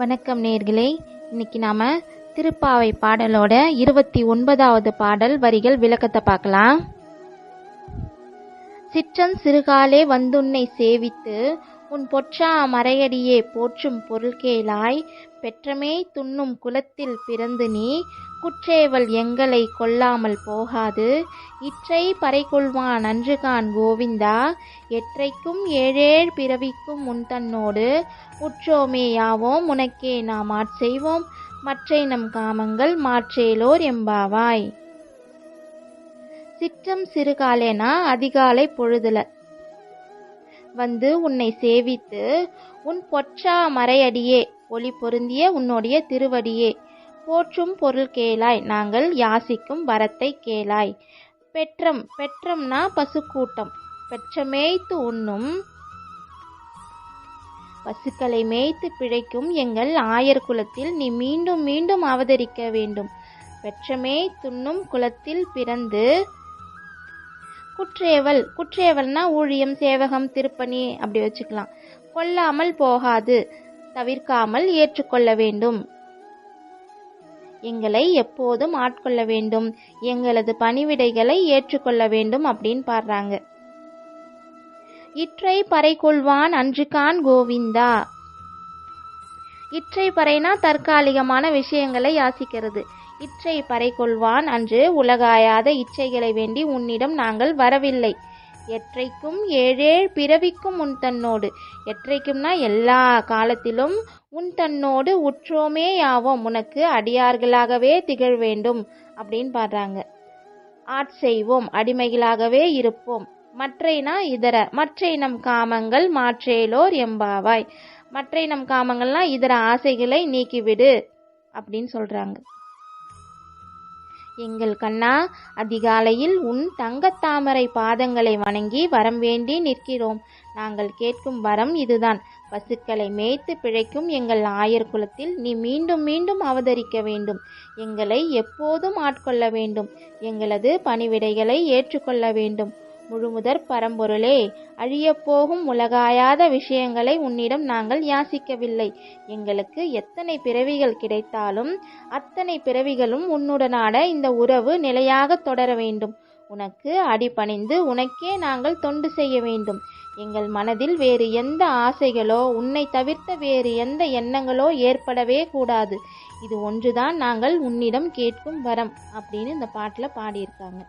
வணக்கம் நேர்களே. இன்னைக்கு நாம திருப்பாவை பாடலோட இருபத்தி ஒன்பதாவது பாடல் வரிகள் விளக்கத்தை பார்க்கலாம். சிற்றன் சிறுகாலே வந்துன்னை சேவித்து உன் பொற்றா மறையடியே போற்றும் பொருள்கேளாய் பெற்றமே துண்ணும் குலத்தில் பிறந்து நீ குற்றேவல் எங்களை கொல்லாமல் போகாது. இற்றை பறைகொள்வான் நன்றுகான் கோவிந்தா எற்றைக்கும் ஏழேழ் பிறவிக்கும் உன் தன்னோடு உற்றோமே யாவோம் உனக்கே நாம் ஆட்செய்வோம் மற்றை நம் காமங்கள் மாற்றேலோர் எம்பாவாய். சிற்றம் சிறுகாலேனா அதிகாலை பொழுதுல. வந்து உன்னை சேவித்து உன் பொற்றா மறையடியே ஒளி பொருந்திய உன்னுடைய திருவடியே. போற்றும் பொருள் கேளாய் நாங்கள் யாசிக்கும் வரத்தை கேளாய். பெற்றம் பெற்றம்னா பசுக்கூட்டம். பெற்ற மேய்த்து உண்ணும் பசுக்களை மேய்த்து பிழைக்கும் எங்கள் ஆயர் குலத்தில் நீ மீண்டும் மீண்டும் அவதரிக்க வேண்டும். பெற்றமே துண்ணும் குலத்தில் பிறந்து குற்றேவல். குற்றேவல்னா ஊழியம் சேவகம் திருப்பணி அப்படி வச்சுக்கலாம். கொல்லாமல் போகாது. தவிர்க்காமல் ஏற்றுக்கொள்ள வேண்டும். எங்களை எப்போதும் ஆட்கொள்ள வேண்டும். எங்களது பணிவிடைகளை ஏற்றுக்கொள்ள வேண்டும் அப்படின்னு பாடுறாங்க. இற்றை பறை கொள்வான் அன்றுகான் கோவிந்தா. இற்றை பறைனா தற்காலிகமான விஷயங்களை யாசிக்கிறது. இற்றை பறைகொள்வான் அன்று உலகாயாத இச்சைகளை வேண்டி உன்னிடம் நாங்கள் வரவில்லை. எற்றைக்கும் ஏழேழ் பிறவிக்கும் உன் தன்னோடு. எற்றைக்கும்னா எல்லா காலத்திலும் உன் தன்னோடு உற்றோமே யாவோம். உனக்கு அடியார்களாகவே திகழ் வேண்டும் அப்படின்னு பாடுறாங்க. ஆட்செய்வோம் அடிமைகளாகவே இருப்போம். மற்றைனா இதர மற்றை நம் காமங்கள் மாற்றேலோர் எம்பாவாய். மற்றை நம் காமங்கள்னா இதர ஆசைகளை நீக்கிவிடு அப்படின்னு சொல்றாங்க. எங்கள் கண்ணா அதிகாலையில் உன் தங்கத்தாமரை பாதங்களை வணங்கி வரம் வேண்டி நிற்கிறோம். நாங்கள் கேட்கும் வரம் இதுதான். பசுக்களை மேய்த்து பிழைக்கும் எங்கள் ஆயர் குலத்தில் நீ மீண்டும் மீண்டும் அவதரிக்க வேண்டும். எங்களை எப்போதும் ஆட்கொள்ள வேண்டும். எங்களது பணிவிடைகளை ஏற்றுக்கொள்ள வேண்டும். முழுமுதற் பரம்பொருளே. அழியப்போகும் உலகாயாத விஷயங்களை உன்னிடம் நாங்கள் யாசிக்கவில்லை. எங்களுக்கு எத்தனை பிறவிகள் கிடைத்தாலும் அத்தனை பிறவிகளும் உன்னுடனான இந்த உறவு நிலையாக தொடர வேண்டும். உனக்கு அடிபணிந்து உனக்கே நாங்கள் தொண்டு செய்ய வேண்டும். எங்கள் மனதில் வேறு எந்த ஆசைகளோ உன்னை தவிர்த்த வேறு எந்த எண்ணங்களோ ஏற்படவே கூடாது. இது ஒன்றுதான் நாங்கள் உன்னிடம் கேட்கும் வரம் அப்படின்னு இந்த பாட்டில் பாடியிருக்காங்க.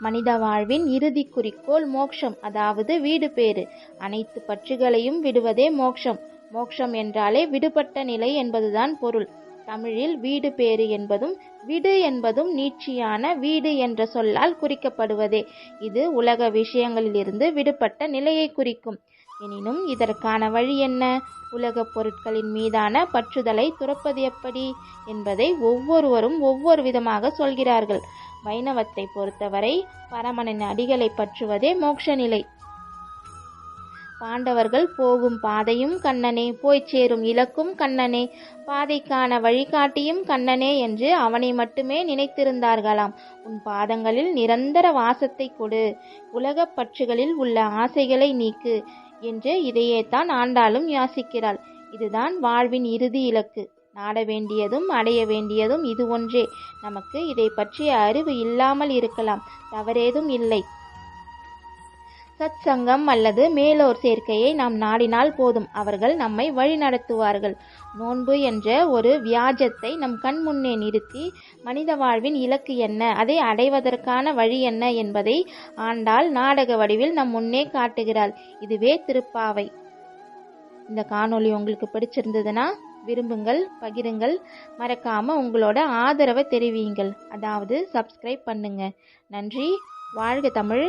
மனித வாழ்வின் இறுதி குறிக்கோள் மோக்ஷம் அதாவது வீடு பேறு. அனைத்து பற்றுகளையும் விடுவதே மோக்ஷம். மோக்ஷம் என்றாலே விடுபட்ட நிலை என்பதுதான் பொருள். தமிழில் வீடு பேறு என்பதும் விடு என்பதும் நீட்சியான வீடு என்ற சொல்லால் குறிக்கப்படுவதே. இது உலக விஷயங்களிலிருந்து விடுபட்ட நிலையை குறிக்கும். எனினும் இதற்கான வழி என்ன? உலகப் பொருட்களின் மீதான பற்றுதலை துறப்பது எப்படி என்பதை ஒவ்வொருவரும் ஒவ்வொரு விதமாக சொல்கிறார்கள். வைணவத்தை பொறுத்தவரை பரமனின் அடிகளை பற்றுவதே மோட்ச நிலை பாண்டவர்கள் போகும் பாதையும் கண்ணனே போய்ச் சேரும் இலக்கும் கண்ணனே. பாதைக்கான வழிகாட்டியும் கண்ணனே என்று அவனை மட்டுமே நினைத்திருந்தார்களாம். உன் பாதங்களில் நிரந்தர வாசத்தை கொடு. உலகப் பற்றுகளில் உள்ள ஆசைகளை நீக்கு என்று இதையே தான் ஆண்டாலும் யாசிக்கிறாள். இதுதான் வாழ்வின் இறுதி இலக்கு. நாட வேண்டியதும் அடைய வேண்டியதும் இது ஒன்றே. நமக்கு இதை பற்றிய அறிவு இல்லாமல் இருக்கலாம். தவறேதும் இல்லை. சத் சங்கம் அல்லது மேலோர் சேர்க்கையை நாம் நாடினால் போதும். அவர்கள் நம்மை வழிநடத்துவார்கள். நோன்பு என்ற ஒரு வியாஜத்தை நம் கண் முன்னே நிறுத்தி மனித வாழ்வின் இலக்கு என்ன? அதை அடைவதற்கான வழி என்ன என்பதை ஆண்டாள் நாடக வடிவில் நம் முன்னே காட்டுகிறாள். இதுவே திருப்பாவை. இந்த காணொளி உங்களுக்கு பிடிச்சிருந்ததுன்னா விரும்புங்கள் பகிருங்கள். மறக்காம உங்களோட ஆதரவை தெரிவியுங்கள். அதாவது சப்ஸ்கிரைப் பண்ணுங்க. நன்றி. வாழ்க தமிழ்.